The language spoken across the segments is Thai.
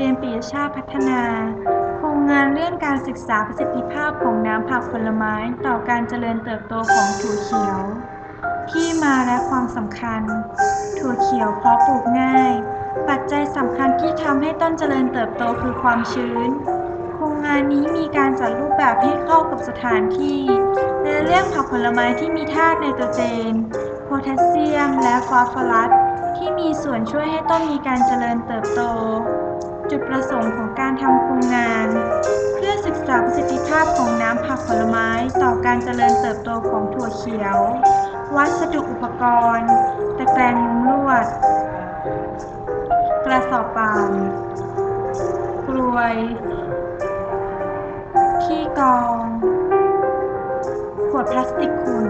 รียนปิยชาติพัฒนา โครงงานเรื่องการศึกษาประสิทธิภาพของน้ำผักผลไม้ต่อการเจริญเติบโตของถั่วเขียว ที่มาและความสำคัญ ถั่วเขียวเพาะปลูกง่าย ปัจจัยสำคัญที่ทำให้ต้นเจริญเติบโตคือความชื้น โครงงานนี้มีการจัดรูปแบบให้เข้ากับสถานที่ และเลือกผักผลไม้ที่มีธาตุไนโตรเจน โพแทสเซียม และฟอสฟอรัสที่มีส่วนช่วยให้ต้นมีการเจริญเติบโต จุดประสงค์ของการทำโครงงาน เพื่อศึกษาประสิทธิภาพของน้ำผักผลไม้ต่อการเจริญเติบโตของถั่วเขียว วัสดุอุปกรณ์ ตะแกรงมุ้งลวด กระสอบป่านกลวย ที่กอง ขวดพลาสติกขุ่น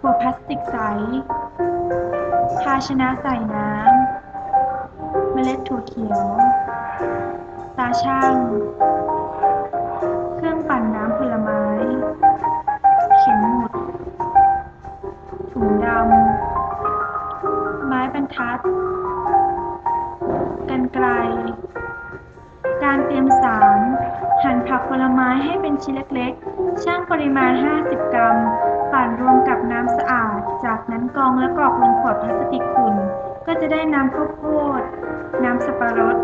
ขวดพลาสติกใส ภาชนะใส่น้ำ ถั่วเขียว ตาช่าง เครื่องปั่นน้ำผลไม้ เข็มหมุด ถุงดำ ไม้บรรทัด กันไกล การเตรียมสาร หั่นผักผลไม้ให้เป็นชิ้นเล็กๆ ช่างปริมาณ 50 กรัม ปั่นรวมกับน้ำสะอาด จากนั้นกรองและกรอกลงขวดพลาสติกขุ่น ก็จะได้น้ำข้าวโพด น้ำสับปะรด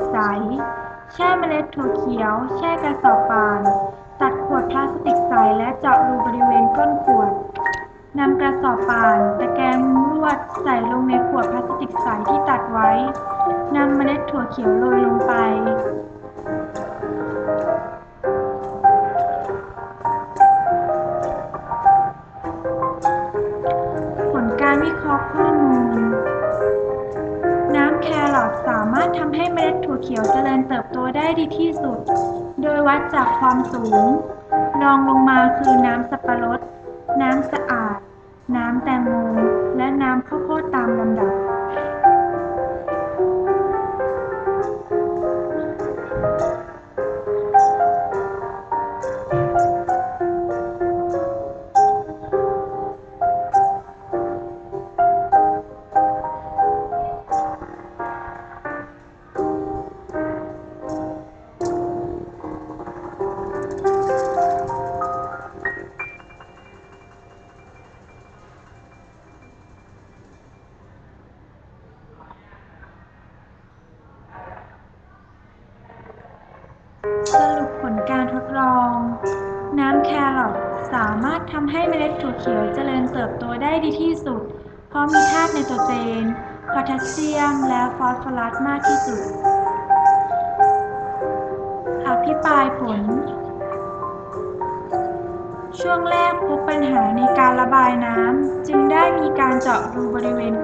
ดพลาสติกใส แช่เมล็ดถั่วเขียว แช่กระสอบป่าน ตัดขวดพลาสติกใสและเจาะรูบริเวณก้นขวดนำกระสอบป่านตะแกรงมุ้งลวดใส่ลงในขวดพลาสติกใสที่ตัดไว้นำเมล็ดถั่วเขียวโรยลงไป สามารถทำให้เมล็ดถั่วเขียวเจริญเติบโตได้ดีที่สุด โดยวัดจากความสูง รองลงมาคือน้ำสับปะรด น้ำสะอาด น้ำแตงโม และน้ำข้าวโพดต สรุปผลการทดลอง น้ำแครอทสามารถทำให้เมล็ดถั่วเขียวเจริญเติบโตได้ดีที่สุด เพราะมีธาตุไนโตรเจน โพแทสเซียม และฟอสฟอรัสมากที่สุด อภิปรายผล ช่วงแรกพบปัญหาในการระบายน้ำจึงได้มีการเจาะรูบริเวณ